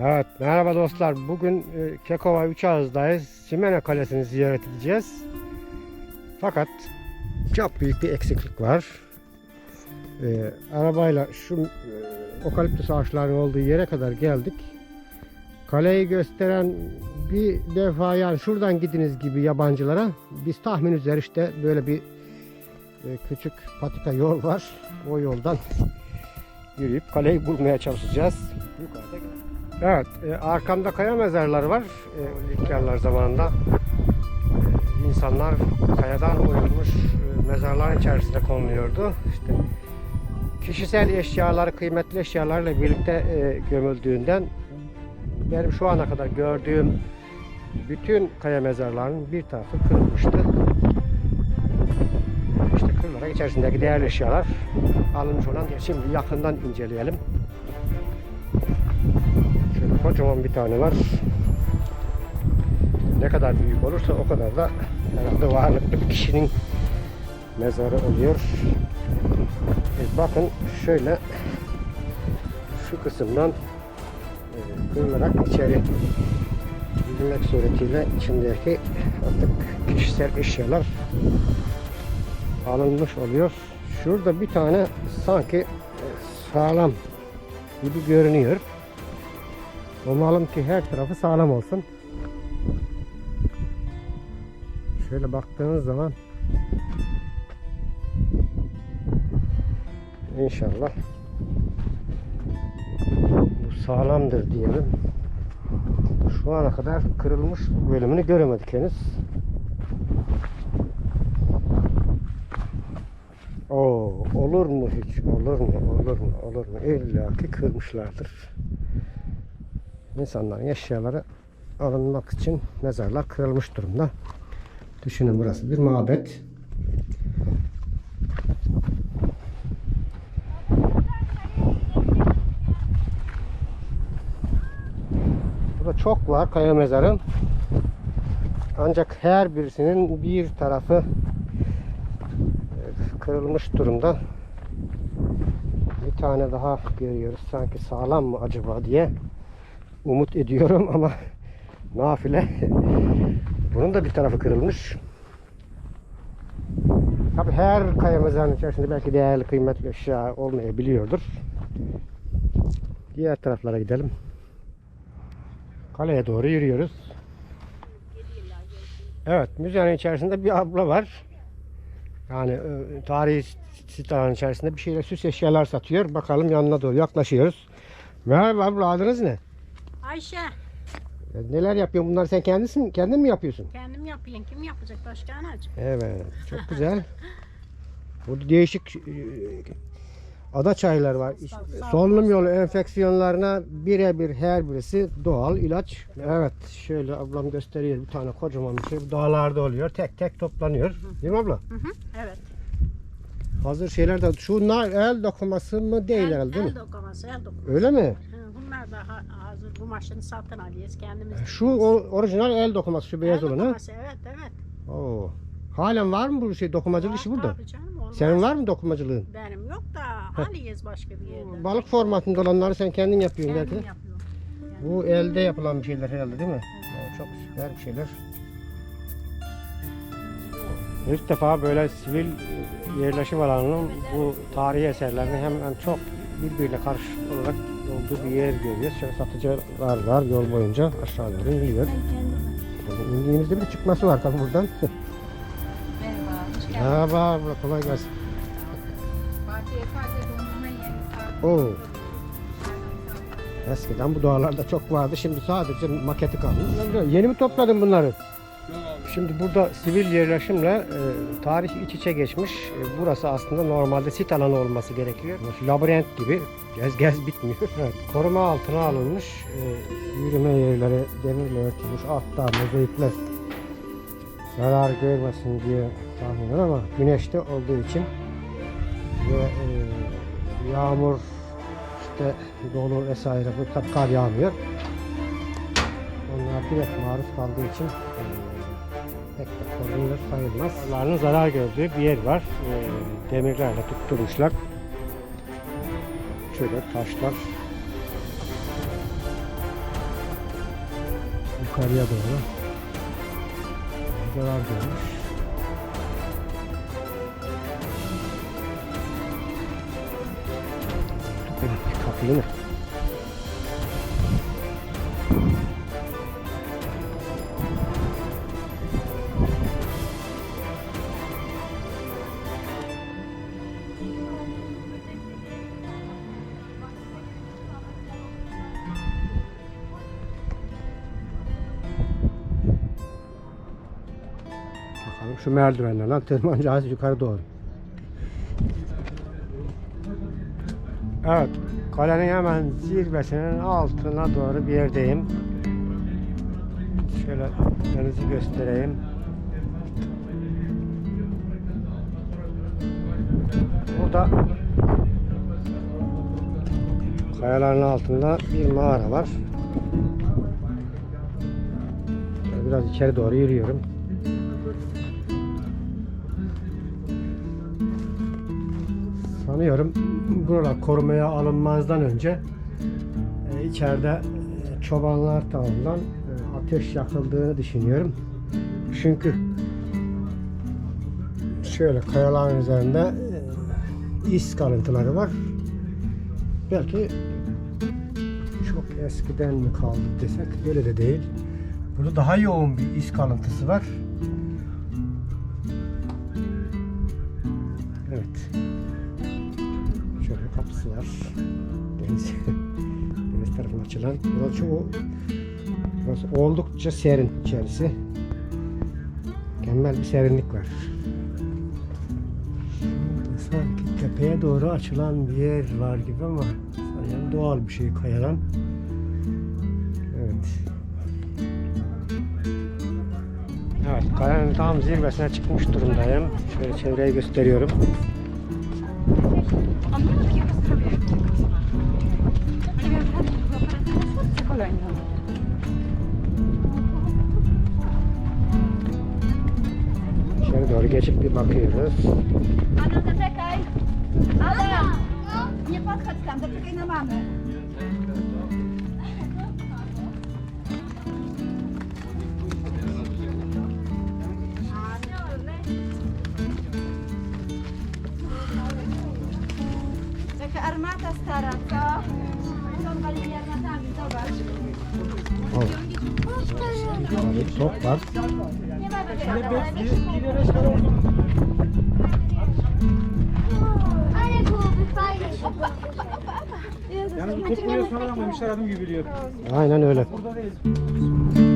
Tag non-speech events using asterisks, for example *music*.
Evet, merhaba dostlar. Bugün e, Kekova 3 Ağız'dayız. Kalesi'ni ziyaret edeceğiz. Fakat çok büyük bir eksiklik var. E, arabayla şu e, okaliptüs ağaçlarının olduğu yere kadar geldik. Kaleyi gösteren bir defa yani şuradan gidiniz gibi yabancılara biz tahmin üzeri işte böyle bir e, küçük patika yol var. O yoldan *laughs* yürüyüp kaleyi bulmaya çalışacağız. Yukarıda Evet, e, arkamda kaya mezarları var. E, İlkerler zamanında e, insanlar kayadan oyulmuş e, mezarların içerisinde konuluyordu. İşte kişisel eşyaları, kıymetli eşyalarla birlikte e, gömüldüğünden benim şu ana kadar gördüğüm bütün kaya mezarlarının bir tarafı kırılmıştı. İşte kırılarak içerisindeki değerli eşyalar alınmış olan şimdi yakından inceleyelim. Kocaman bir tane var. Ne kadar büyük olursa o kadar da herhalde varlıklı bir kişinin mezarı oluyor. E, bakın şöyle şu kısımdan e, kırılarak içeri girilmek suretiyle içindeki artık kişisel eşyalar alınmış oluyor. Şurada bir tane sanki e, sağlam gibi görünüyor. Umalım ki her tarafı sağlam olsun. Şöyle baktığınız zaman inşallah bu sağlamdır diyelim. Şu ana kadar kırılmış bölümünü göremedik henüz. Oo, olur mu hiç? Olur mu? Olur mu? Olur mu? İlla ki kırmışlardır. İnsanların eşyaları alınmak için mezarlar kırılmış durumda. Düşünün burası bir mabet. Burada çok var kaya mezarı. Ancak her birisinin bir tarafı e, kırılmış durumda. Bir tane daha görüyoruz. Sanki sağlam mı acaba diye umut ediyorum *laughs* ama nafile. Bunun da bir tarafı kırılmış. Tabi her kaya mezarının içerisinde belki değerli kıymetli eşya olmayabiliyordur. Diğer taraflara gidelim. Kaleye doğru yürüyoruz. Evet, müzenin içerisinde bir abla var. Yani e, tarihi sitenin içerisinde bir şeyler süs eşyalar satıyor. Bakalım yanına doğru yaklaşıyoruz. Merhaba abla adınız ne? Ayşe, Ya Neler yapıyorsun bunları sen kendisin, kendin mi yapıyorsun? kendim yapayım. Kim yapacak başka anacığım? Evet, çok güzel. Burada değişik e, ada çaylar var. Solunum yolu enfeksiyonlarına birebir her birisi doğal ilaç. Evet, şöyle ablam gösteriyor bir tane kocaman bir şey. Bu dağlarda oluyor. Tek tek toplanıyor. Değil mi abla? Hı hı, evet. Hazır şeyler de şunlar el dokuması mı değil herhalde değil mi? el dokuması, el dokuması. Öyle mi? Hı, Bunlar da ha- hazır bu maşını satın alıyoruz kendimiz. Şu o, orijinal el dokuması şu beyaz el olan ha? dokuması, evet evet. Oo. Halen var mı bu şey dokumacılık işi burada? Tabii canım, olmaz. Senin var mı dokumacılığın? Benim yok da alıyoruz başka bir yerden. Balık formatında olanları sen kendin yapıyorsun belki Kendim de. yapıyorum. Bu elde yapılan bir şeyler herhalde değil mi? Oo, çok süper bir şeyler. İlk defa böyle sivil e, yerleşim alanının bu tarihi eserlerinin hemen çok birbiriyle karşı olarak olduğu bir yer görüyoruz. Şöyle satıcılar var yol boyunca aşağı doğru iniyor. Yani indiğimizde bir çıkması var tabii buradan. Merhaba. Merhaba abla kolay gelsin. Oo. Eskiden bu dağlarda çok vardı. Şimdi sadece maketi kalmış. Yeni mi topladın bunları? Şimdi burada sivil yerleşimle e, tarih iç içe geçmiş. E, burası aslında normalde sit alanı olması gerekiyor. Labirent gibi gez gez bitmiyor. *laughs* Evet, koruma altına alınmış. E, yürüme yerleri demirle örtülmüş. Altta mozaikler zarar görmesin diye tahmin ama güneşte olduğu için ve e, yağmur işte dolu vesaire bu kar yağmıyor. Direkt maruz kaldığı için e, pek de korunur sayılmaz. Onların zarar gördüğü bir yer var. E, demirlerle tutturmuşlar. Şöyle taşlar yukarıya doğru. Zarar görmüş. Kapıyı mı? Şu merdivenlerden tırmanacağız yukarı doğru. Evet, kalenin hemen zirvesinin altına doğru bir yerdeyim. Şöyle denizi göstereyim. Burada kayaların altında bir mağara var. Biraz içeri doğru yürüyorum. Sanıyorum buralar korumaya alınmazdan önce e, içeride e, çobanlar tarafından e, ateş yakıldığını düşünüyorum. Çünkü şöyle kayaların üzerinde is kalıntıları var. Belki çok eskiden mi kaldı desek öyle de değil. Burada daha yoğun bir iz kalıntısı var. Kapısı var. Deniz, *laughs* deniz tarafına açılan. Burası çoğu burası oldukça serin içerisi. Mükemmel bir serinlik var. Şurada sanki tepeye doğru açılan bir yer var gibi ama sanırım doğal bir şey kayadan. Evet. Evet, kayanın tam zirvesine çıkmış durumdayım. Şöyle çevreyi gösteriyorum. On nie ma takiego zdrowia jak tego Ale miał radę, że była operacja na serce kolejna. İçeri doğru geçip zaczekaj! Ana! Nie podchodź tam, zaczekaj na mamę. Bir top var. Yani bu top buraya sonradan koymuşlar adım gibi biliyorum. Aynen öyle. Burada değil.